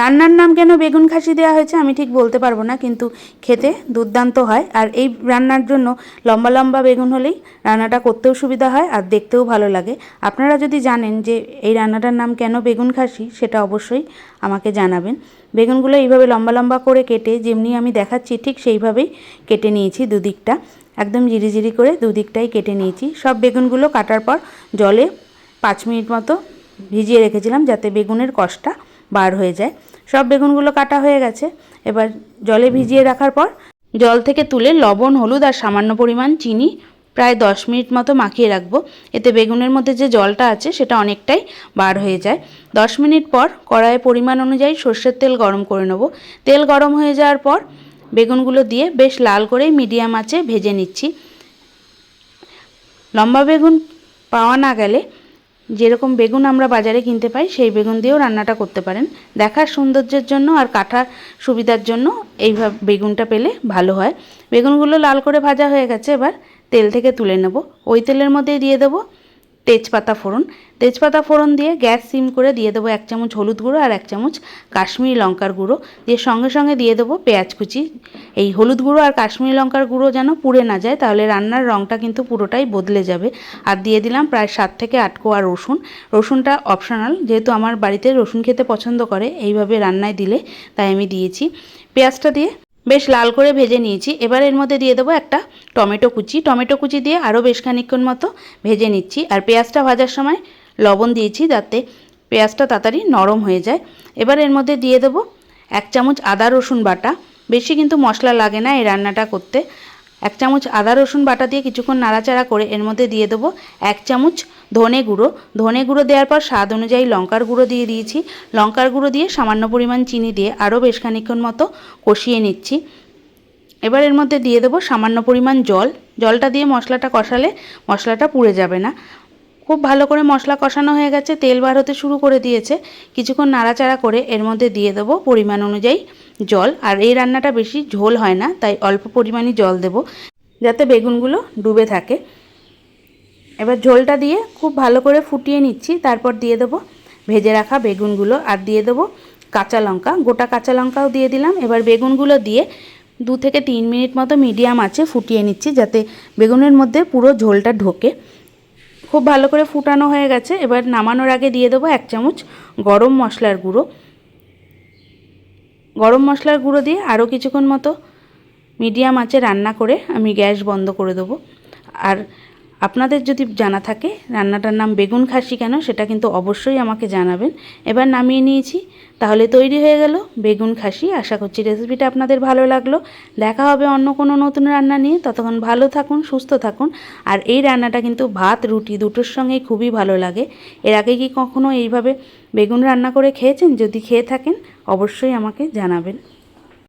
রান্নার নাম কেন বেগুন খাসি দেওয়া হয়েছে আমি ঠিক বলতে পারব না, কিন্তু খেতে দুর্দান্ত হয়। আর এই রান্নার জন্য লম্বা লম্বা বেগুন হলেই রান্নাটা করতেও সুবিধা হয় আর দেখতেও ভালো লাগে। আপনারা যদি জানেন যে এই রান্নাটার নাম কেন বেগুন খাসি, সেটা অবশ্যই আমাকে জানাবেন। বেগুনগুলো এইভাবে লম্বা লম্বা করে কেটে যেমনি আমি দেখাচ্ছি, ঠিক সেইভাবেই কেটে নিয়েছি দুদিকটা। একদম জিরিজিরি করে দুদিকটাই কেটে নিয়েছি। সব বেগুনগুলো কাটার পর জলে পাঁচ মিনিট মতো ভিজিয়ে রেখেছিলাম যাতে বেগুনের কষটা বার হয়ে যায়। সব বেগুনগুলো কাটা হয়ে গেছে। এবার জলে ভিজিয়ে রাখার পর জল থেকে তুলে লবণ, হলুদ আর সামান্য পরিমাণ চিনি প্রায় দশ মিনিট মতো মাখিয়ে রাখব। এতে বেগুনের মধ্যে যে জলটা আছে সেটা অনেকটাই বার হয়ে যায়। দশ মিনিট পর কড়াইয়ে পরিমাণ অনুযায়ী সর্ষের তেল গরম করে নেব। তেল গরম হয়ে যাওয়ার পর বেগুনগুলো দিয়ে বেশ লাল করে মিডিয়াম আঁচে ভেজে নিচ্ছি। লম্বা বেগুন পাওয়া না গেলে যেরকম বেগুন আমরা বাজারে কিনতে পাই, সেই বেগুন দিয়েও রান্নাটা করতে পারেন। দেখার সৌন্দর্যের জন্য আর কাটার সুবিধার জন্য এইভাবে বেগুনটা পেলে ভালো হয়। বেগুনগুলো লাল করে ভাজা হয়ে গেছে, এবার তেল থেকে তুলে নেব। ওই তেলের মধ্যেই দিয়ে দেবো তেজপাতা ফোড়ন। তেজপাতা ফোড়ন দিয়ে গ্যাস সিম করে দিয়ে দেবো এক চামচ হলুদ গুঁড়ো আর এক চামচ কাশ্মীরি লঙ্কার গুঁড়ো। দিয়ে সঙ্গে সঙ্গে দিয়ে দেবো পেঁয়াজ কুচি। এই হলুদ গুঁড়ো আর কাশ্মীরি লঙ্কার গুঁড়ো যেন পুড়ে না যায়, তাহলে রান্নার রঙটা কিন্তু পুরোটাই বদলে যাবে। আর দিয়ে দিলাম প্রায় সাত থেকে আট কোয়া রসুন। রসুনটা অপশনাল যেহেতু আমার বাড়িতে রসুন খেতে পছন্দ করে, এইভাবে রান্নায় দিলে তাই আমি দিয়েছি। পেঁয়াজটা দিয়ে বেশ লাল করে ভেজে নিয়েছি। এবার এর মধ্যে দিয়ে দেবো একটা টমেটো কুচি। টমেটো কুচি দিয়ে আরও বেশ খানিক্ষণ মতো ভেজে নিচ্ছি। আর পেঁয়াজটা ভাজার সময় লবণ দিয়েছি যাতে পেঁয়াজটা তাড়াতাড়ি নরম হয়ে যায়। এবার এর মধ্যে দিয়ে দেবো এক চামচ আদা রসুন বাটা। বেশি কিন্তু মশলা লাগে না এই রান্নাটা করতে। এক চামচ আদা রসুন বাটা দিয়ে কিছুক্ষণ নাড়াচাড়া করে এর মধ্যে দিয়ে দেবো এক চামচ ধনে গুঁড়ো। ধনে গুঁড়ো দেওয়ার পর স্বাদ অনুযায়ী লঙ্কার গুঁড়ো দিয়ে দিয়েছি। লঙ্কার গুঁড়ো দিয়ে সামান্য পরিমাণ চিনি দিয়ে আরও বেশ খানিক্ষণ মতো কষিয়ে নিচ্ছি। এবার এর মধ্যে দিয়ে দেবো সামান্য পরিমাণ জল। জলটা দিয়ে মশলাটা কষালে মশলাটা পুড়ে যাবে না। খুব ভালো করে মশলা কষানো হয়ে গেছে, তেল বার হতে শুরু করে দিয়েছে। কিছুক্ষণ নাড়াচাড়া করে এর মধ্যে দিয়ে দেবো পরিমাণ অনুযায়ী জল। আর এই রান্নাটা বেশি ঝোল হয় না, তাই অল্প পরিমাণই জল দেব, যাতে বেগুনগুলো ডুবে থাকে। এবার ঝোলটা দিয়ে খুব ভালো করে ফুটিয়ে নিচ্ছি, তারপর দিয়ে দেবো ভেজে রাখা বেগুনগুলো আর দিয়ে দেবো কাঁচা লঙ্কা, গোটা কাঁচা লঙ্কাও দিয়ে দিলাম। এবার বেগুনগুলো দিয়ে দু থেকে তিন মিনিট মতো মিডিয়াম আছে ফুটিয়ে নিচ্ছি যাতে বেগুনের মধ্যে পুরো ঝোলটা ঢোকে। খুব ভালো করে ফুটানো হয়ে গেছে। এবার নামানোর আগে দিয়ে দেবো এক চামচ গরম মশলার গুঁড়ো। গরম মশলার গুঁড়ো দিয়ে আরও কিছুক্ষণ মতো মিডিয়াম আঁচে রান্না করে আমি গ্যাস বন্ধ করে দেবো। আর আপনাদের যদি জানা থাকে, রান্নাটার নাম বেগুন খাসি কেন, সেটা কিন্তু অবশ্যই আমাকে জানাবেন। এবার নামিয়ে নিয়েছি। তাহলে তৈরি হয়ে গেল বেগুন খাসি। আশা করছি রেসিপিটা আপনাদের ভালো লাগল। দেখা হবে অন্য কোনো নতুন রান্না নিয়ে। ততক্ষণ ভালো থাকুন, সুস্থ থাকুন। আর এই রান্নাটা কিন্তু ভাত, রুটি দুটোর সঙ্গেই খুবই ভালো লাগে। এর আগে কি কখনো এইভাবে বেগুন রান্না করে খেয়েছেন? যদি খেয়ে থাকেন, অবশ্যই আমাকে জানাবেন।